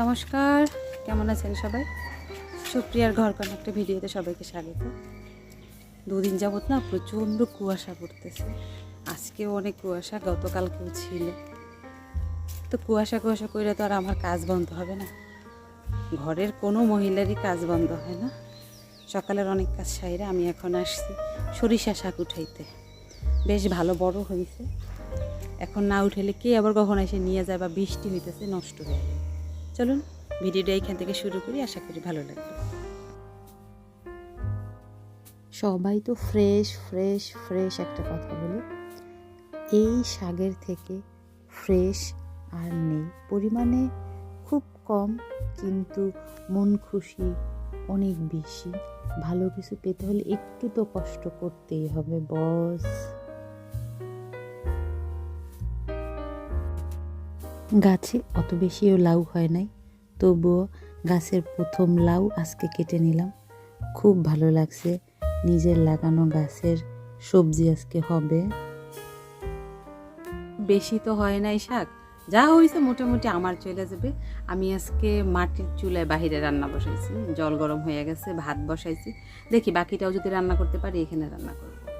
নমস্কার, কেমন আছেন সবাই? সুপ্রিয়ার ঘর কোন একটা ভিডিওতে সবাইকে স্বাগত। দুদিন যাবত না প্রচণ্ড কুয়াশা পড়তেছে। আজকেও অনেক কুয়াশা, গতকালকেও ছিল। তো কুয়াশা কুয়াশা করে তো আর আমার কাজ বন্ধ হবে না। ঘরের কোনো মহিলারই কাজ বন্ধ হয় না। সকালের অনেক কাজ সাইরে আমি এখন আসছি সরিষা শাক উঠাইতে। বেশ ভালো বড় হয়েছে এখন না উঠেলে কে আবার কখন এসে নিয়ে যায় বা বৃষ্টি হইতেছে, নষ্ট হয়ে চলুন, ভিডিওটা এইখান থেকে শুরু করি, আশা করি ভালো লাগবে। সবাই তো ফ্রেশ ফ্রেশ ফ্রেশ একটা কথা বলে। এই শাকের থেকে ফ্রেশ আর নেই। পরিমাণে খুব কম, কিন্তু মন খুশি অনেক বেশি। ভালো কিছু পেতে হলে একটু তো কষ্ট করতেই হবে, বস। গাছে অত বেশিও লাউ হয় নাই, তবুও গাছের প্রথম লাউ আজকে কেটে নিলাম। খুব ভালো লাগছে, নিজের লাগানো গাছের সবজি আজকে হবে। বেশি তো হয় নাই শাক, যা হয়েছে মোটামুটি আমার চলে যাবে। আমি আজকে মাটির চুলায় বাহিরে রান্না বসাইছি, জল গরম হয়ে গেছে, ভাত বসাইছি। দেখি বাকিটাও যদি রান্না করতে পারি, এখানে রান্না করব।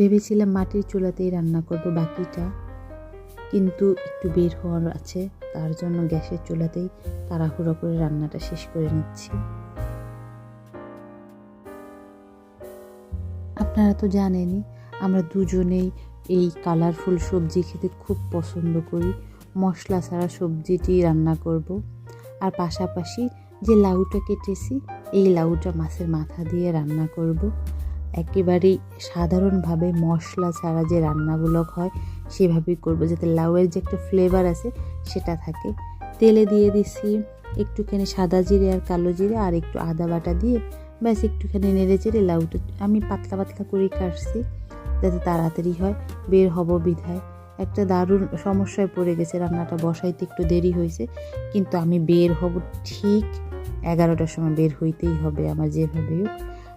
ভেবেছিলাম মাটির চুলাতেই রান্না করব বাকিটা। কিন্তু একটু বের হওয়ার আছে, তার জন্য গ্যাসের চুলাতেই তাড়াহুড়ো করে রান্নাটা শেষ করে নিচ্ছি। আপনারা তো জানেনই, আমরা দুজনেই এই কালারফুল সবজি খেতে খুব পছন্দ করি। মশলা ছাড়া সবজিটি রান্না করব। আর পাশাপাশি যে লাউটা কেটেছি, এই লাউটা মাছের মাথা দিয়ে রান্না করব। একেবারেই সাধারণভাবে মশলা ছাড়া যে রান্নাগুলো হয়, সেভাবেই করব। যাতে লাউয়ের যে একটা ফ্লেভার আছে, সেটা থাকে। তেলে দিয়ে দিছি একটুখানি সাদা জিরে আর কালো জিরে আর একটু আদা বাটা দিয়ে ব্যাস একটুখানি নেড়ে চেড়ে লাউটা আমি পাতলা পাতলা করেই কাটছি যাতে তাড়াতাড়ি হয়, বের হব বিধায়। একটা দারুণ সমস্যায় পড়ে গেছে, রান্নাটা বসাইতে একটু দেরি হয়েছে, কিন্তু আমি বের হব ঠিক এগারোটার সময়, বের হইতেই হবে আমার যেভাবে হোক।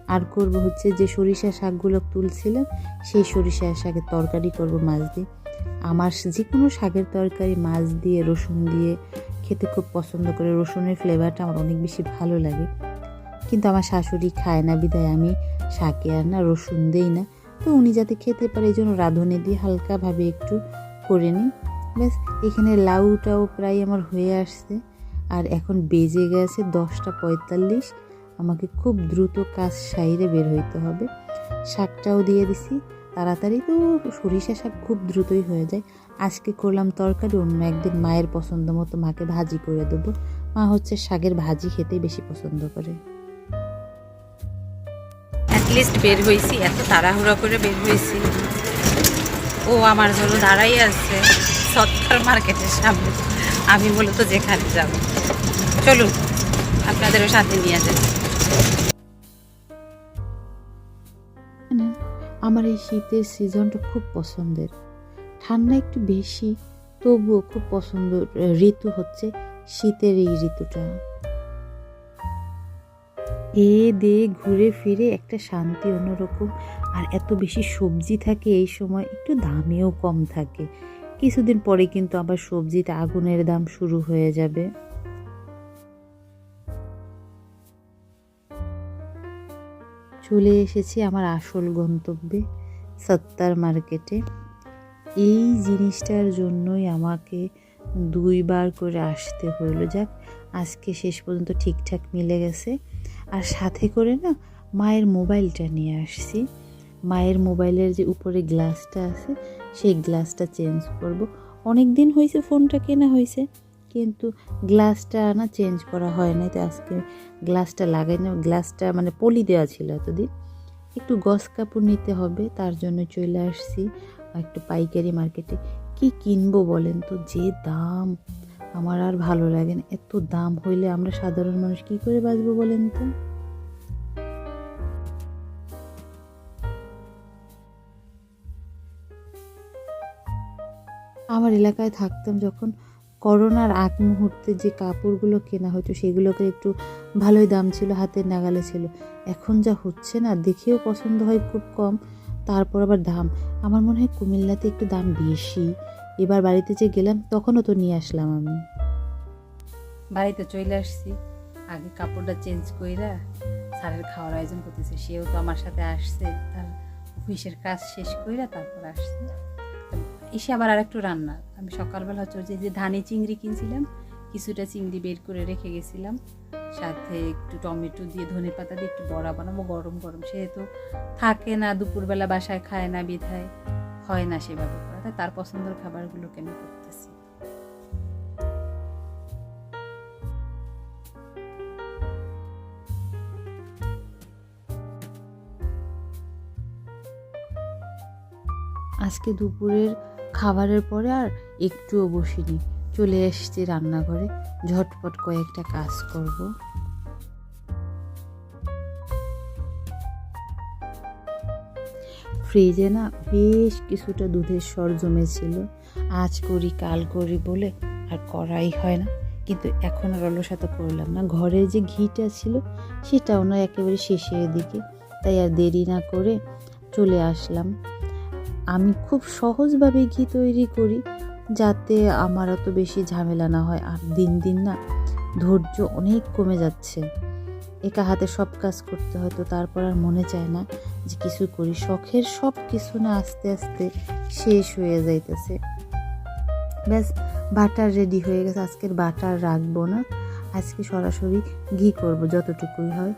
আর করব হচ্ছে যে সরিষা শাকগুলো তুলছিলাম সেই সরিষা শাকের তরকারি করব মাছ দিয়ে। আমার যে কোনো শাকের তরকারি, মাছ দিয়ে, রসুন দিয়ে খেতে খুব পছন্দ করে। রসুনের ফ্লেভারটা আমার অনেক বেশি ভালো লাগে। কিন্তু আমার শাশুড়ি খায় না, বিদায়। আমি শাকে আর না রসুন দেই না। তো উনি যাতে খেতে পারে, এই জন্য রাঁধুনি দিয়ে হালকাভাবে একটু করে নিই। ব্যাস, এখানে লাউটাও প্রায় আমার হয়ে আসছে। আর এখন বেজে গেছে দশটা পঁয়তাল্লিশ। আমাকে খুব দ্রুত কাজ সাইরে বের হইতে হবে। শাকটাও দিয়ে দিছি। তাড়াতাড়ি তো সরিষা শাক খুব দ্রুতই হয়ে যায়। আজকে করলাম তরকারি, অন্য একদিন মায়ের পছন্দ মতো মাকে ভাজি করে দেবো। মা হচ্ছে শাকের ভাজি খেতেই বেশি পছন্দ করে। অ্যাটলিস্ট বের হয়েছি এত তাড়াহুড়ো করে বের হয়েছি ও আমার জন্য দাঁড়াই আছে, সৎকার মার্কেটের সামনে। আমি মূলত যেখানে যাব। চলুন, আপনাদেরও সাথে নিয়ে জানেন আমার এই শীতের সিজনটা খুব পছন্দের। ঠান্ডা একটু বেশি, তবুও খুব পছন্দ ঋতু হচ্ছে শীতের এই ঋতুটা। এ দে ঘুরে ফিরে একটা শান্তি অন্যরকম, আর এত বেশি সবজি থাকে এই সময়, একটু দামেও কম থাকে। কিছুদিন পরে কিন্তু আবার সবজিতে আগুনের দাম শুরু হয়ে যাবে। চলে এসেছি আমার আসল গন্তব্যে সত্তার মার্কেটে। এই জিনিসটার জন্যই আমাকে দুইবার করে আসতে হলো যাক, আজকে শেষ পর্যন্ত ঠিকঠাক মিলে গেছে। আর সাথে করে না মায়ের মোবাইলটা নিয়ে আসছি। মায়ের মোবাইলের যে উপরে গ্লাসটা আছে, সেই গ্লাসটা চেঞ্জ করব। অনেক দিন হয়েছে ফোনটা কেনা হয়েছে কিন্তু গ্লাসটা না চেঞ্জ করা হয় নাই, তো আজকে গ্লাসটা লাগাই না, গ্লাসটা মানে পলি দেওয়া ছিল এতদিন। একটু গস কাপড় নিতে হবে, তার জন্য চলে আসছি। একটু পাইকারি মার্কেটে কি কিনবো বলেন তো? যে দাম, আমার আর ভালো লাগে না। এত দাম হইলে আমরা সাধারণ মানুষ কি করে বাঁচবো বলেন তো? আমার এলাকায় থাকতাম যখন করোনার আগ মুহূর্তে যে কাপড়গুলো কেনা হতো সেগুলোকে একটু ভালোই দাম ছিল, হাতের নাগালে ছিল। এখন যা হচ্ছে না, দেখেও পছন্দ হয় খুব কম, তারপর আবার দাম। আমার মনে হয় কুমিল্লাতে একটু দাম বেশি। এবার বাড়িতে যে গেলাম, তখনও তো নিয়ে আসলাম আমি। বাড়িতে চলে আসছি। আগে কাপড়টা চেঞ্জ কইরা স্যারের খাওয়ার আয়োজন করতেছে, সেও তো আমার সাথে আসছে। তার অফিসের কাজ শেষ কইরা তারপর আসছে। এসে আবার আর একটু রান্না আমি সকালবেলা হচ্ছে যে যে ধানি চিংড়ি কিনছিলাম, কিছুটা চিংড়ি বের করে রেখে গেছিলাম। সাথে একটু টমেটো দিয়ে ধনে পাতা দিয়ে একটু বড়া বানাবো, গরম গরম। সেহেতু থাকে না, দুপুরবেলা বাসায় খায় না, বিধায় হয় না সেভাবে তাই তার পছন্দের খাবারগুলো কেন করতেছি? আজকে দুপুরের খাবারের পরে আর একটুও বসিনি। চলে এসেছি রান্নাঘরে। ঝটপট কয়েকটা কাজ করব। ফ্রিজে না বেশ কিছুটা দুধের স্বর জমেছিল। আজ করি, কাল করি বলে আর করাই হয় না। কিন্তু এখন আর অলসতা করলাম না। ঘরের যে ঘিটা ছিল, সেটাও না একেবারে শেষের দিকে। তাই আর দেরি না করে চলে আসলাম। আমি খুব সহজভাবে ঘি তৈরি করি। যাতে আমার অত বেশি ঝামেলা না হয়। আর দিন দিন না ধৈর্য অনেক কমে যাচ্ছে। একা হাতে সব কাজ করতে হয়, তো তারপর আর মনে চায় না যে কিছু করি। শখের সব কিছু না আস্তে আস্তে শেষ হয়ে যাইতেছে। ব্যাস, বাটার রেডি হয়ে গেছে। আজকের বাটার রাখব না। আজকে সরাসরি ঘি করব, যতটুকুই হয়।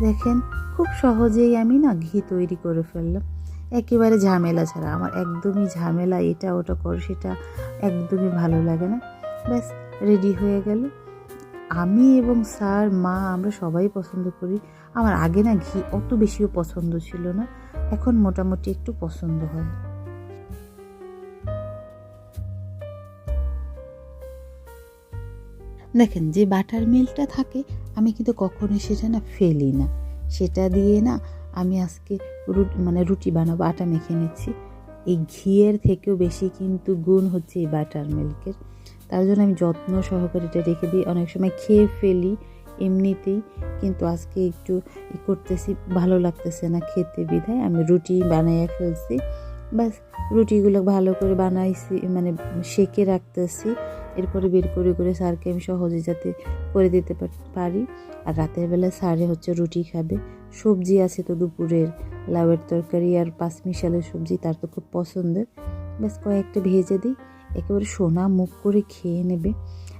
দেখেন, খুব সহজেই আমি না ঘি তৈরি করে ফেললাম। একেবারে ঝামেলা ছাড়া। আমার একদমই ঝামেলা এটা, ওটা কর, সেটা একদমই ভালো লাগে না। ব্যাস রেডি হয়ে গেল। আমি এবং স্যার, মা, আমরা সবাই পছন্দ করি। আমার আগে না ঘি অত বেশিও পছন্দ ছিল না। এখন মোটামুটি একটু পছন্দ হয়। দেখেন, যে বাটার মিল্কটা থাকে, আমি কিন্তু কখনোই সেটা না ফেলি না। সেটা দিয়ে না আমি আজকে রুটি মানে রুটি বানাবো, আটা মেখে নিচ্ছি। এই ঘিয়ের থেকেও বেশি কিন্তু গুণ হচ্ছে এই বাটার মিল্কের তার জন্য আমি যত্ন সহকারে এটা রেখে দিই। অনেক সময় খেয়ে ফেলি এমনিতেই, কিন্তু আজকে একটু ই করতেছি, ভালো লাগতেছে না খেতে বিধায়। আমি রুটি বানাইয়া ফেলছি। ব্যাস, রুটিগুলো ভালো করে বানাইছি মানে সেকে রাখতেছি। এরপরে বের করে করে স্যারকে আমি সহজে যাতে করে দিতে পার- আর রাতের বেলা স্যারে হচ্ছে রুটি খাবে। সবজি আছে তো দুপুরের, লাউয়ের তরকারি আর পাঁচ মিশালের সবজি, তার তো খুব পছন্দের। ব্যাস কয়েকটা ভেজে দিই, একেবারে সোনা মুখ করে খেয়ে নেবে।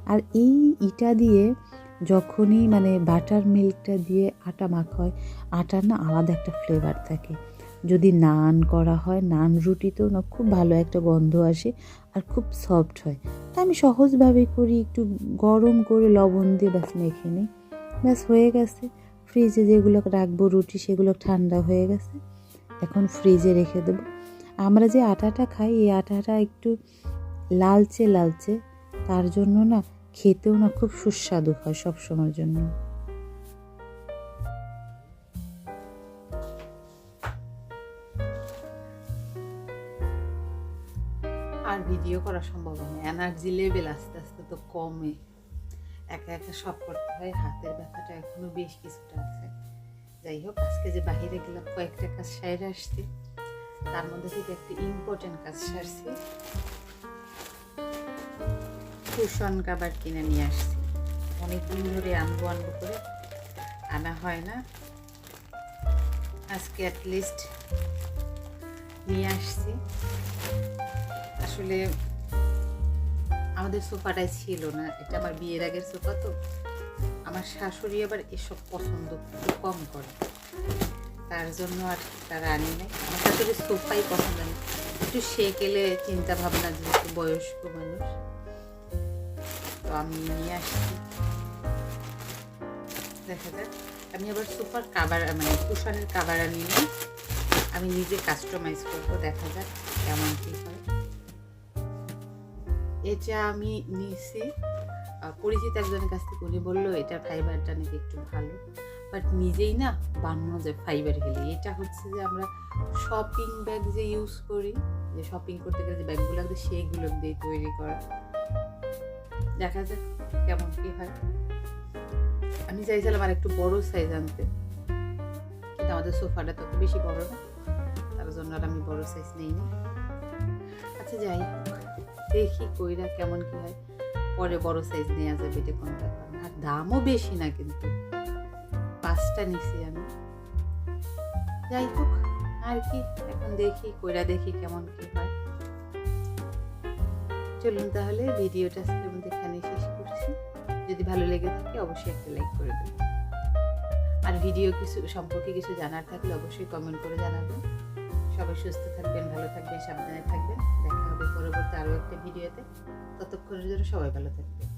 আর এই ইটা দিয়ে যখনই মানে বাটার মিল্কটা দিয়ে আটা মাখা হয়, আটার না আলাদা একটা ফ্লেভার থাকে। যদি নান করা হয়, নান রুটিতেও না খুব ভালো একটা গন্ধ আসে আর খুব সফট হয়। তা আমি সহজভাবে করি, একটু গরম করে লবণ দিয়ে ব্যাস মেখে নিই। ব্যাস হয়ে গেছে। ফ্রিজে যেগুলো রাখব, রুটি, সেগুলো ঠান্ডা হয়ে গেছে। এখন ফ্রিজে রেখে দেব। আমরা যে আটাটা খাই, এই আটাটা একটু লালচে লালচে। তার জন্য না খেতেও না খুব সুস্বাদু হয় সব সময়ের জন্য। করা সম্ভব হয় না। এনার্জি লেভেল আস্তে আস্তে তো কমে। একা একা সব করতে হয়, হাতের ব্যথাটা এখনও বেশ কিছুটা আছে। যাই হোক, আজকে যে বাইরে গেলাম, কয়েকটা কাজ সাইরে আসছি। তার মধ্যে থেকে একটা ইম্পর্টেন্ট কাজ সারছি। কুশন কাবার কিনে নিয়ে আসছি। অনেকদিন ধরে আনব আনব করে আনা হয় না। আজকে অ্যাটলিস্ট নিয়ে আসছি। আসলে আমাদের সোফাটাই ছিল না। এটা আমার বিয়ের আগের সোফা তো। আমার শাশুড়ি আবার এসব পছন্দ খুব কম করে। তার জন্য আর তারা আনি নাই। আমার শাশুড়ির সোফাই পছন্দ নেই। একটু সেকেলে চিন্তা ভাবনা, যেহেতু বয়স্ক মানুষ। তো আমি নিয়ে আসছি। দেখা যাক। আমি আবার সোফার কাবার মানে কুশনের কাবার আনি আমি নিজে কাস্টমাইজ করব। দেখা যাক কেমন কী হয়। এটা আমি নিয়েছি পরিচিত একজনের কাছ থেকে উনি বলল, এটা ফাইবারটা নাকি একটু ভালো। বাট নিজেই না বানানো যায় ফাইবার গেলে। এটা হচ্ছে যে আমরা শপিং ব্যাগ যে ইউজ করি, যে শপিং করতে গেলে যে ব্যাগগুলো আছে, সেইগুলো দিয়ে তৈরি করা। দেখা যাক কেমন কি হয়। আমি চাইছিলাম আর একটু বড় সাইজ আনতে। কিন্তু আমাদের সোফাটা তত বেশি বড় না, তার জন্য আর আমি বড় সাইজ নেই না আচ্ছা যাই হোক। দেখি কইরা কেমন কি হয়। পরে বড় সাইজ নেওয়া যাবে এটা কোনো ব্যাপার না। আর দামও বেশি না কিন্তু। পাঁচটা নিছি আমি। যাই হোক, আর কি? এখন দেখি, কইরা দেখি কেমন কি হয়। চলুন তাহলে, ভিডিওটা আজকের মধ্যে এখানে শেষ করছি। যদি ভালো লেগে থাকে, অবশ্যই একটা লাইক করে দেবেন। আর ভিডিও কিছু, সম্পর্কে কিছু জানার থাকলে অবশ্যই কমেন্ট করে জানাবেন। সবাই সুস্থ থাকবেন, ভালো থাকবেন, সাবধানে থাকবেন। দেখা হবে পরবর্তী আরও একটা ভিডিওতে। ততক্ষণের জন্য সবাই ভালো থাকবেন।